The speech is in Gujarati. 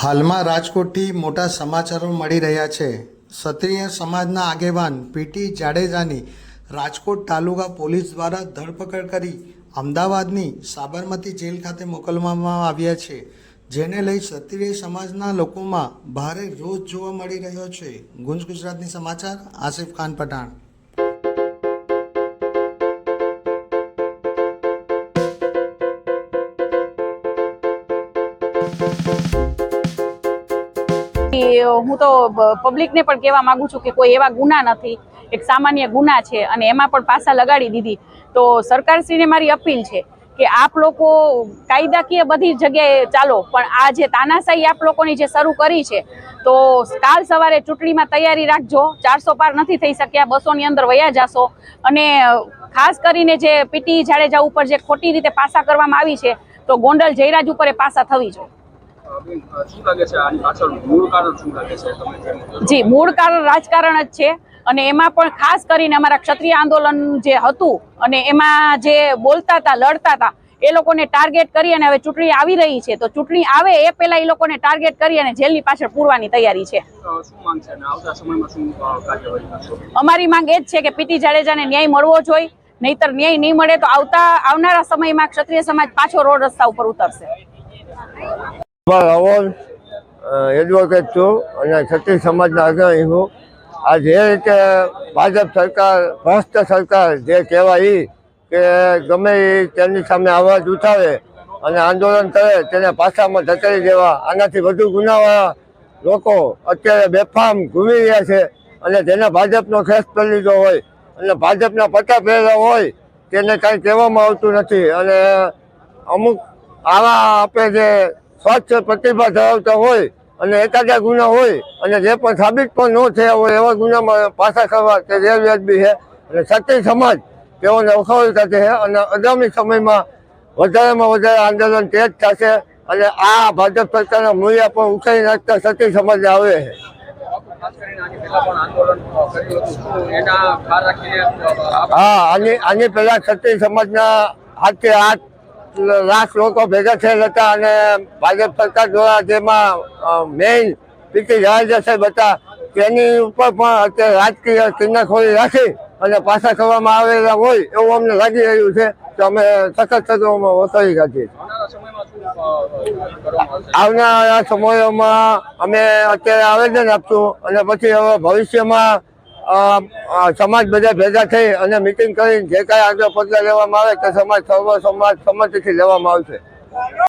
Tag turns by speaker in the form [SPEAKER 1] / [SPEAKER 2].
[SPEAKER 1] હાલમાં રાજકોટથી મોટા સમાચારો મળી રહ્યા છે. ક્ષત્રિય સમાજના આગેવાન પીટી જાડેજાની રાજકોટ તાલુકા પોલીસ દ્વારા ધરપકડ કરી અમદાવાદની સાબરમતી જેલ ખાતે મોકલવામાં આવ્યા છે, જેને લઈ ક્ષત્રિય સમાજના લોકોમાં ભારે રોષ જોવા મળી રહ્યો છે. ગુંજ ગુજરાતની સમાચાર, આસિફ ખાન પઠાણ.
[SPEAKER 2] કે હું તો પબ્લિકને પણ કહેવા માંગુ છું કે કોઈ એવા ગુના નથી. એક સામાન્ય ગુના છે અને એમાં પણ પાસા લગાડી દીધી. તો સરકારશ્રીને મારી અપીલ છે કે આપ લોકો કાયદાકીય બધી જગ્યાએ ચાલો, પણ આ જે તાનાશાહી આપ લોકોની જે શરૂ કરી છે, તો કાલ સવારે ચૂંટણીમાં તૈયારી રાખજો. ચારસો પાર નથી થઈ શક્યા, બસોની અંદર વયા જાશો. અને ખાસ કરીને જે પીટી જાડેજા ઉપર જે ખોટી રીતે પાસા કરવામાં આવી છે, તો ગોંડલ જયરાજ ઉપર એ પાસા થવી જોઈએ. જી મૂળ કારણ રાજકારણ જ છે અને એમાં પણ ખાસ કરીને અમારા ક્ષત્રિય આંદોલન જે હતું અને એમાં જે બોલતા હતા લડતા હતા એ લોકોને ટાર્ગેટ કરી અને હવે ચૂંટણી આવી રહી છે. તો ચૂંટણી આવે એ પહેલા એ લોકોને ટાર્ગેટ કરી અને જેલની પાછળ પૂરવાની તૈયારી છે. અમારી માંગ એ જ છે કે પીટી જાડેજાને ન્યાય મળવો જોઈએ. નહીતર ન્યાય નહીં મળે તો આવતા આવનારા સમયમાં ક્ષત્રિય સમાજ પાછો રોડ રસ્તા ઉપર ઉતરશે.
[SPEAKER 3] રાવલ એડવોકેટ છું અને ક્ષત્રિય સમાજના અગ્રણી છું. આ જે રીતે ભાજપ સરકાર, ભ્રષ્ટ સરકાર જે કહેવાય એ કે ગમે એ તેની સામે અવાજ ઉઠાવે અને આંદોલન કરે, તેને પાછામાં ધકેલી દેવા. આનાથી વધુ ગુનાવાળા લોકો અત્યારે બેફામ ઘૂમી રહ્યા છે અને જેને ભાજપનો ખેસ કરી લીધો હોય અને ભાજપના પટ્ટા પહેરેલા હોય તેને કાંઈ કહેવામાં આવતું નથી. અને અમુક આવા આપણે જે સ્વચ્છ પ્રતિભા ધરાવતા હોય અને એકાદા ગુના હોય અને જે પણ સાબિત પણ ન થયા હોય એવા ગુનામાં પાછા કરવા તે ગેરવ્યાજબી છે. અને સત્ય સમાજ તેઓને કાઢે છે અને આગામી સમયમાં વધારેમાં વધારે આંદોલન તેજ થશે અને આ ભાજપ સરકારના મૂલ્ય પણ ઉઠાવી નાખતા ક્ષત્રિય સમાજને આવે છે. હા, આની આની પહેલા ક્ષત્રિય સમાજના હાથે હાથ લાખ લોકો ભેગા થયેલ હતા અને ભાજપ સરકાર દ્વારા જેમાં મેઇન પીટી જાડેજા સાહેબ હતા, તેની ઉપર પણ અત્યારે રાજકીય કિન્નખોરી રાખી અને પાછા કરવામાં આવેલા હોય એવું અમને લાગી રહ્યું છે તો અમે સખત સદમાં વસાવી કાઢીએ
[SPEAKER 4] આવનારા સમયમાં
[SPEAKER 3] અમે અત્યારે આવેદન આપશું અને પછી હવે ભવિષ્યમાં સમાજ બધા ભેગા થઈ અને મિટિંગ કરીને જે કાંઈ આગળ પગલાં લેવામાં આવે તે સમાજ સર્વ સમાજ સંમતિથી લેવામાં આવશે.